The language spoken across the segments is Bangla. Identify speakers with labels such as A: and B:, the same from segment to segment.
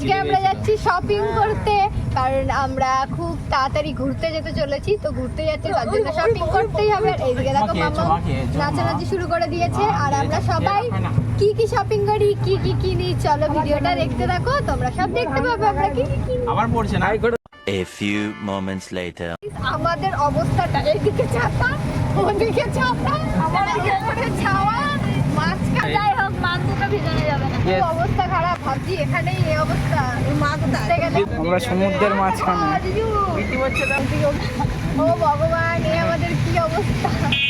A: আজকে আমরা যাচ্ছি শপিং করতে কারণ আমরা খুব তাড়াতাড়ি ঘুরতে যেতে চলেছি তো ঘুরতে যাচ্ছি তার জন্য শপিং করতেই হবে আর এইদিকে দেখো মামা নাচানাচি শুরু করে দিয়েছে আর আমরা সবাই কি কি শপিং করি কি কি কিনি চলো ভিডিওটা দেখতে থাকো তোমরা সব দেখতে পাবে আমরা কি কি কিনি
B: আবার পড়ছে না
C: A few moments later.
A: আমাদের অবস্থাটা এইদিকে ছাতা ওদিকে ছাতা আমাদের ছাওয়া মাঝখানে
D: যাই হোক মান ভিজানো যাবে না
A: খুব অবস্থা খারাপ এই অবস্থা। মা কোথায়?
B: আমরা সমুদ্রের মাঝখানে।
A: ও ভগবান এ আমাদের কি অবস্থা?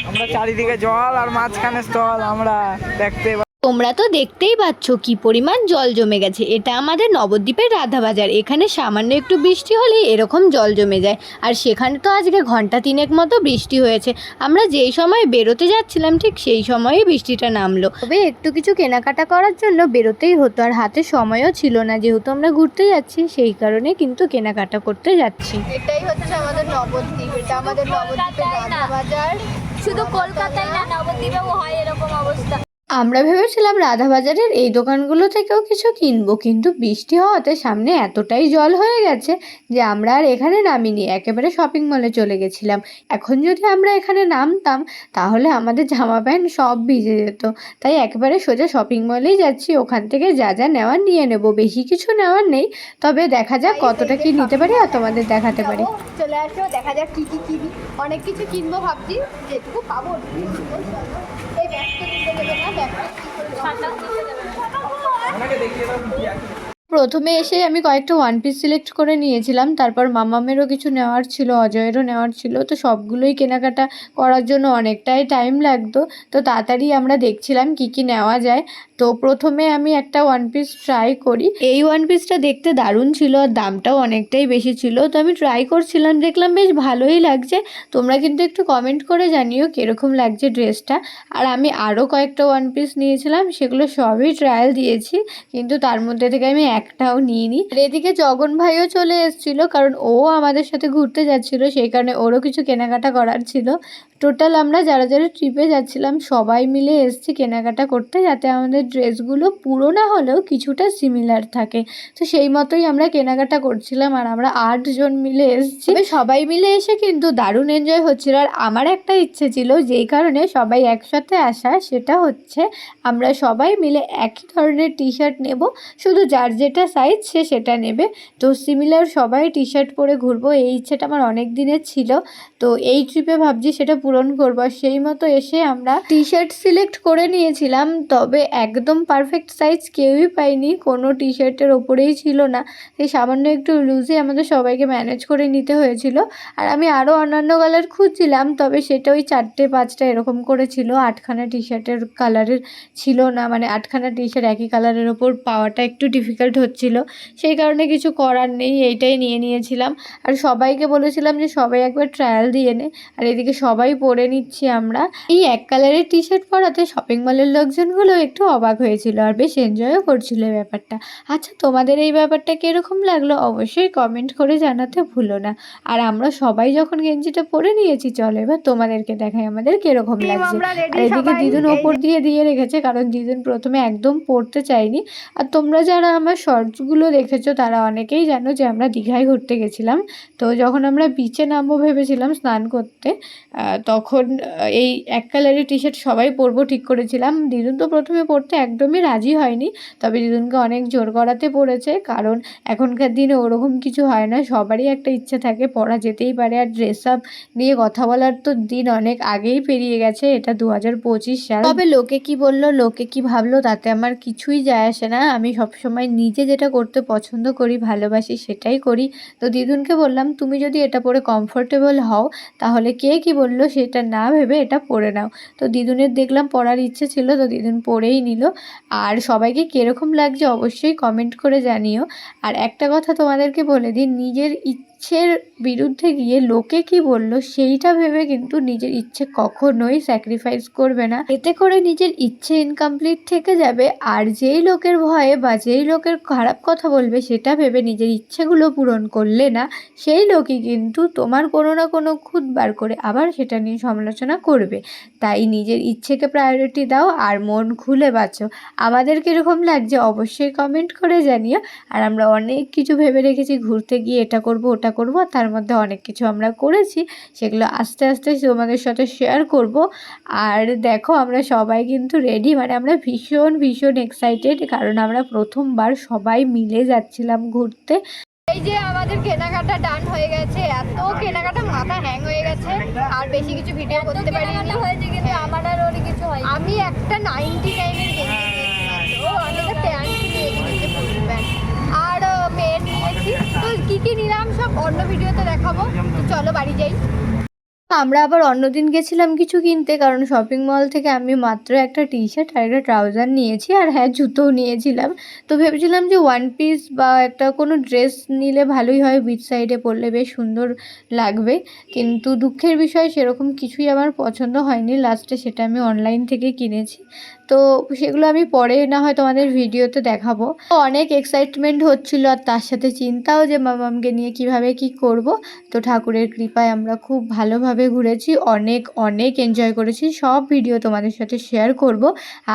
B: আমরা চারিদিকে জল আর মাঝখানে স্থল আমরা দেখতে
E: তোমরা তো দেখতেই পাচ্ছ কি পরিমাণ জল জমে গেছে। এটা আমাদের নবদ্বীপের রাধাবাজার। এখানে সামান্য একটু বৃষ্টি হলেই এরকম জল জমে যায়। আর সেখানে তো আজকে ঘণ্টা তিনেক মতো বৃষ্টি হয়েছে। আমরা যেই সময় বেরোতে যাচ্ছিলাম ঠিক সেই সময়েই বৃষ্টিটা নামলো। তবে একটু কিছু কেনাকাটা করার জন্য বেরোতেই হতো। আর হাতে সময়ও ছিল না। যেহেতু আমরা ঘুরতে যাচ্ছি সেই কারণে কিন্তু কেনাকাটা করতে যাচ্ছি।
A: এটাই হচ্ছে আমাদের নবদ্বীপ। এটা আমাদের নবদ্বীপের রাধাবাজার।
D: শুধু কলকাতায় না নবদ্বীপেও হয় এরকম অবস্থা।
E: আমরা ভেবেছিলাম রাধাবাজারের এই দোকানগুলো থেকেও কিছু কিনবো, কিন্তু বৃষ্টি হওয়াতে সামনে এতটাই জল হয়ে গেছে যে আমরা আর এখানে নামিনি, একেবারে শপিং মলে চলে গেছিলাম। এখন যদি আমরা এখানে নামতাম, তাহলে আমাদের জামা প্যান্ট সব ভিজে যেত। তাই একেবারে সোজা শপিং মলেই যাচ্ছি, ওখান থেকে যা যা নেওয়ার নিয়ে নেব। বেশি কিছু নেওয়ার নেই, তবে দেখা যাক কতটা কি নিতে পারি আর তোমাদের দেখাতে পারি।
A: চলে আসো, দেখা যাক কি কি কিনি। অনেক কিছু কিনবো ভাবছি, যেটুকু পাবো ওটুকু কিনবো, চলো। এই ব্যাগটা নিতে দেবে না ব্যাগটা কি করে
E: প্রথমে এসে আমি কয়েকটা ওয়ান পিস সিলেক্ট করে নিয়েছিলাম। তারপর মামামেরও কিছু নেওয়ার ছিল, অজয়েরও নেওয়ার ছিল। তো সবগুলোই কেনাকাটা করার জন্য অনেকটাই টাইম লাগতো। তো তাড়াতাড়ি আমরা দেখছিলাম কি কি নেওয়া যায়। তো প্রথমে আমি একটা ওয়ান পিস ট্রাই করি। এই ওয়ান পিসটা দেখতে দারুণ ছিল আর দামটাও অনেকটাই বেশি ছিল। তো আমি ট্রাই করছিলাম, দেখলাম বেশ ভালোই লাগছে। তোমরা কিন্তু একটু কমেন্ট করে জানিও কীরকম লাগছে ড্রেসটা আর আমি আরও কয়েকটা ওয়ান পিস নিয়েছিলাম, সেগুলো সবই ট্রায়াল দিয়েছি। কিন্তু তার মধ্যে থেকে আমি একটাও নিইনি। আর এদিকে জগন ভাইও চলে এসেছিল, কারণ ও আমাদের সাথে ঘুরতে যাচ্ছিল, সেই কারণে ওরও কিছু কেনাকাটা করার ছিল। টোটাল আমরা যারা যারা ট্রিপে যাচ্ছিলাম, সবাই মিলে এসেছি কেনাকাটা করতে যাতে আমাদের ড্রেসগুলো পুরো না হলেও কিছুটা সিমিলার থাকে। তো সেই মতোই আমরা কেনাকাটা করছিলাম আর আমরা আটজন মিলে এসেছি। সবাই মিলে এসে কিন্তু দারুণ এনজয় হচ্ছিল। আর আমার একটা ইচ্ছে ছিল, যেই কারণে সবাই একসাথে আসা, সেটা হচ্ছে আমরা সবাই মিলে একই ধরনের টি শার্ট নেব। শুধু যার যেটা সাইজ সে সেটা নেবে। তো সিমিলার সবাই টি শার্ট পরে ঘুরবো, এই ইচ্ছেটা আমার অনেক দিনের ছিল। তো এই ট্রিপে ভাবছি সেটা পূরণ করব। সেই মতো এসে আমরা টি শার্ট সিলেক্ট করে নিয়েছিলাম, তবে একদম পারফেক্ট সাইজ কেউই পাইনি। কোনো টি শার্টের ওপরেই ছিল না। সেই সামান্য একটু লুজে আমাদের সবাইকে ম্যানেজ করে নিতে হয়েছিল। আর আমি আরও অন্যান্য কালার খুঁজছিলাম, তবে সেটা ওই চারটে, পাঁচটা এরকম করে ছিল। আটখানা টি শার্টের কালারের ছিল না মানে আটখানা টি শার্ট একই কালারের ওপর পাওয়াটা একটু ডিফিকাল্ট হচ্ছিল। সেই কারণে কিছু করার নেই, এইটাই নিয়ে নিয়েছিলাম। আর সবাইকে বলেছিলাম যে সবাই একবার ট্রায়াল দিয়ে নে। আর এদিকে সবাই পরে নিচ্ছি আমরা। এই এক কালারের টি শার্ট পরাতে শপিং মলের লোকজনগুলো একটু অবাক হয়েছিল আর বেশ এনজয়ও করছিল এই ব্যাপারটা। আচ্ছা তোমাদের এই ব্যাপারটা কীরকম লাগল অবশ্যই কমেন্ট করে জানাতে ভুলো না। আর আমরা সবাই যখন গেঞ্জিটা পরে নিয়েছি চলো এবার তোমাদেরকে দেখাই আমাদের কীরকম লাগছে। আর এদিকে দিদুন ওপর দিয়ে দিয়ে রেখেছে কারণ দিদুন প্রথমে একদম পড়তে চায়নি। আর তোমরা যারা আমার শর্টসগুলো দেখেছ তারা অনেকেই জানো যে আমরা দীঘায় ঘুরতে গেছিলাম। তো যখন আমরা বিচে নামবো ভেবেছিলাম স্নান করতে তখন এই এক কালারের টি শার্ট সবাই পরবো ঠিক করেছিলাম। দিদুন তো প্রথমে পড়তে একদমই রাজি হয়নি, তবে দিদুনকে অনেক জোর করাতে পড়েছে, কারণ এখনকার দিনে ওরকম কিছু হয় না, সবারই একটা ইচ্ছা থাকে পড়া যেতেই পারে। আর ড্রেস আপ নিয়ে কথা বলার তো দিন অনেক আগেই পেরিয়ে গেছে, এটা দু হাজার পঁচিশ সাল। তবে লোকে কি বলল, লোকে কি ভাবলো, তাতে আমার কিছুই যায় আসে না। আমি সবসময় নিজে যেটা করতে পছন্দ করি, ভালোবাসি, সেটাই করি। তো দিদুনকে বললাম, তুমি যদি এটা পরে কমফোর্টেবল হও, তাহলে কে কি বলল সেটা না ভেবে এটা পরে নাও। তো দিদুনের দেখলাম পড়ার ইচ্ছে ছিল, তো দিদুন পরেই নিল। আর সবাইকে কীরকম লাগছে অবশ্যই কমেন্ট করে জানিও। আর একটা কথা তোমাদেরকে বলে দিই, নিজের ইচ্ছের বিরুদ্ধে গিয়ে লোকে কি বলল সেইটা ভেবে কিন্তু নিজের ইচ্ছে কখনোই স্যাক্রিফাইস করবে না। এতে করে নিজের ইচ্ছে ইনকমপ্লিট থেকে যাবে, আর যেই লোকের ভয়ে বা যেই লোকের খারাপ কথা বলবে সেটা ভেবে নিজের ইচ্ছেগুলো পূরণ করলে না, সেই লোকই কিন্তু তোমার কোনো না কোনো খুদ বার করে আবার সেটা নিয়ে সমালোচনা করবে। তাই নিজের ইচ্ছেকে প্রায়োরিটি দাও আর মন খুলে বাঁচো। আমাদের কীরকম লাগছে, অবশ্যই কমেন্ট করে জানিও। আর আমরা অনেক কিছু ভেবে রেখেছি, ঘুরতে গিয়ে এটা করব, ওটা করব, তার মধ্যে অনেক কিছু আমরা করেছি। সেগুলো আস্তে আস্তে তোমাদের সাথে শেয়ার করব। আর দেখো, আমরা সবাই কিন্তু রেডি মানে আমরা ভীষণ ভীষণ এক্সাইটেড কারণ আমরা প্রথমবার সবাই মিলে যাচ্ছিলাম ঘুরতে।
A: এই যে আমাদের কেনাকাটা ডান হয়ে গেছে এত কেনাকাটা মাথা হ্যাং হয়ে গেছে আর বেশি কিছু ভিডিও করতে পারিনি।
D: হয়েছে কিন্তু আমার আর ওর কিছু হয়
A: আমি একটা নাইনটি নাইনের গেঞ্জি ও আমি একটা প্যান্ট নিয়েছি নিচে ফুল প্যান্ট আর মেয়ের নিয়েছি। তো কী কী নিলাম সব অন্য ভিডিওতে দেখাবো। চলো বাড়ি যাই।
E: আমরা আবার অন্যদিন গেছিলাম কিছু কিনতে, কারণ শপিং মল থেকে আমি মাত্র একটা টি শার্ট আর একটা ট্রাউজার নিয়েছি, আর হ্যাঁ জুতোও নিয়েছিলাম। তো ভেবেছিলাম যে ওয়ান পিস বা একটা কোনো ড্রেস নিলে ভালোই হয় বিচ সাইডে পরলে বেশ সুন্দর লাগবে। কিন্তু দুঃখের বিষয়, সেরকম কিছুই আমার পছন্দ হয়নি। লাস্টে সেটা আমি অনলাইন থেকে কিনেছি। তো সেগুলো আমি পরে না হয় তোমাদের ভিডিওতে দেখাবো। অনেক এক্সাইটমেন্ট হচ্ছিল আর তার সাথে চিন্তাও যে মামামকে নিয়ে কীভাবে কি করব। তো ঠাকুরের কৃপায় আমরা খুব ভালোভাবে ঘুরেছি, অনেক অনেক এনজয় করেছি। সব ভিডিও তোমাদের সাথে শেয়ার করব।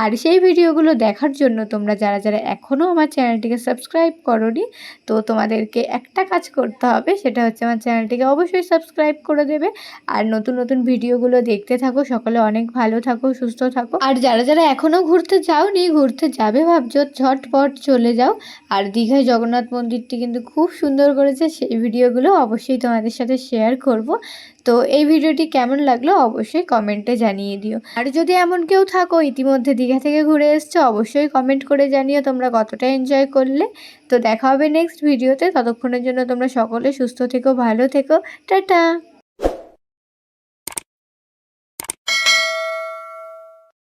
E: আর সেই ভিডিওগুলো দেখার জন্য তোমরা যারা যারা এখনও আমার চ্যানেলটিকে সাবস্ক্রাইব করোনি, তো তোমাদেরকে একটা কাজ করতে হবে, সেটা হচ্ছে আমার চ্যানেলটিকে অবশ্যই সাবস্ক্রাইব করে দেবে। আর নতুন নতুন ভিডিওগুলো দেখতে থাকো, সকলে অনেক ভালো থাকো, সুস্থ থাকো। আর যারা যারা এখনও ঘুরতে যাওনি, ঘুরতে যাবে ভাবছ? ঝটপট চলে যাও। আর দীঘায় জগন্নাথ মন্দিরটি কিন্তু খুব সুন্দর করেছে, সেই ভিডিওগুলো অবশ্যই তোমাদের সাথে শেয়ার করব। তো এই ভিডিওটি কেমন লাগল অবশ্যই কমেন্টে জানিয়ে দিও। আর যদি এমন কেউ থাকো, ইতিমধ্যে দীঘা থেকে ঘুরে এসছো, অবশ্যই কমেন্ট করে জানিও তোমরা কতটা এনজয় করলে। তো দেখা হবে নেক্সট ভিডিওতে ততক্ষণের জন্য তোমরা সকলে সুস্থ থেকো, ভালো থেকো, টাটা!